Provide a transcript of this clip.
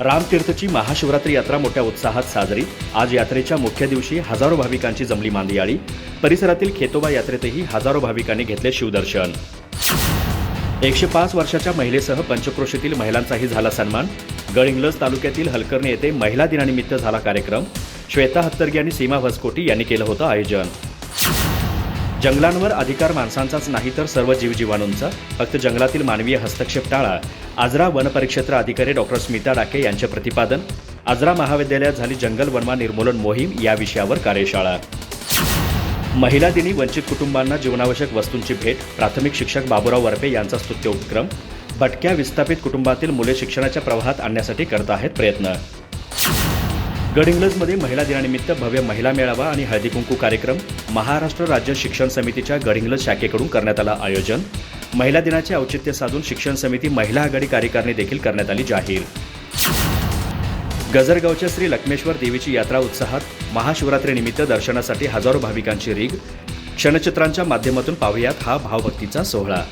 रामतीर्थची महाशिवरात्री यात्रा मोठ्या उत्साहात साजरी. आज यात्रेच्या मुख्य दिवशी हजारो भाविकांची जमली मांदियाळी. परिसरातील खेतोबा यात्रेतही हजारो भाविकांनी घेतले शिवदर्शन. एकशे पाच वर्षाच्या महिलेसह पंचक्रोशीतील महिलांचाही झाला सन्मान. गळिंगलज तालुक्यातील हलकर्णी येथे महिला दिनानिमित्त झाला कार्यक्रम. श्वेता हत्तरगी आणि सीमा भसकोटी यांनी केलं होतं आयोजन. जंगलांवर अधिकार माणसांचाच नाही तर सर्व जीवजीवाणूंचा. फक्त जंगलातील मानवीय हस्तक्षेप टाळा. आजरा वनपरिक्षेत्र अधिकारी डॉक्टर स्मिता डाके यांचे प्रतिपादन. आजरा महाविद्यालयात झाली जंगल वनवा निर्मूलन मोहीम या विषयावर कार्यशाळा. महिला दिनी वंचित कुटुंबांना जीवनावश्यक वस्तूंची भेट प्राथमिक शिक्षक बाबुराव वरपे यांचा स्तुत्य उपक्रम भटक्या विस्थापित कुटुंबातील मुले शिक्षणाच्या प्रवाहात आणण्यासाठी करत आहेत प्रयत्न. गडहिंग्लजमध्ये महिला दिनानिमित्त भव्य महिला मेळावा आणि हळदी कुंकू कार्यक्रम महाराष्ट्र राज्य शिक्षण समितीच्या गडहिंग्लज शाखेकडून करण्यात आलं आयोजन. महिला दिनाचे औचित्य साधून शिक्षण समिती महिला आघाडी कार्यकारिणी देखील करण्यात आली जाहीर. गजरगावच्या श्री लक्ष्मेश्वर देवीची यात्रा उत्साहात महाशिवरात्रीनिमित्त दर्शनासाठी हजारो भाविकांची रीग क्षणचित्रांच्या माध्यमातून पाहूयात हा भावभक्तीचा सोहळा.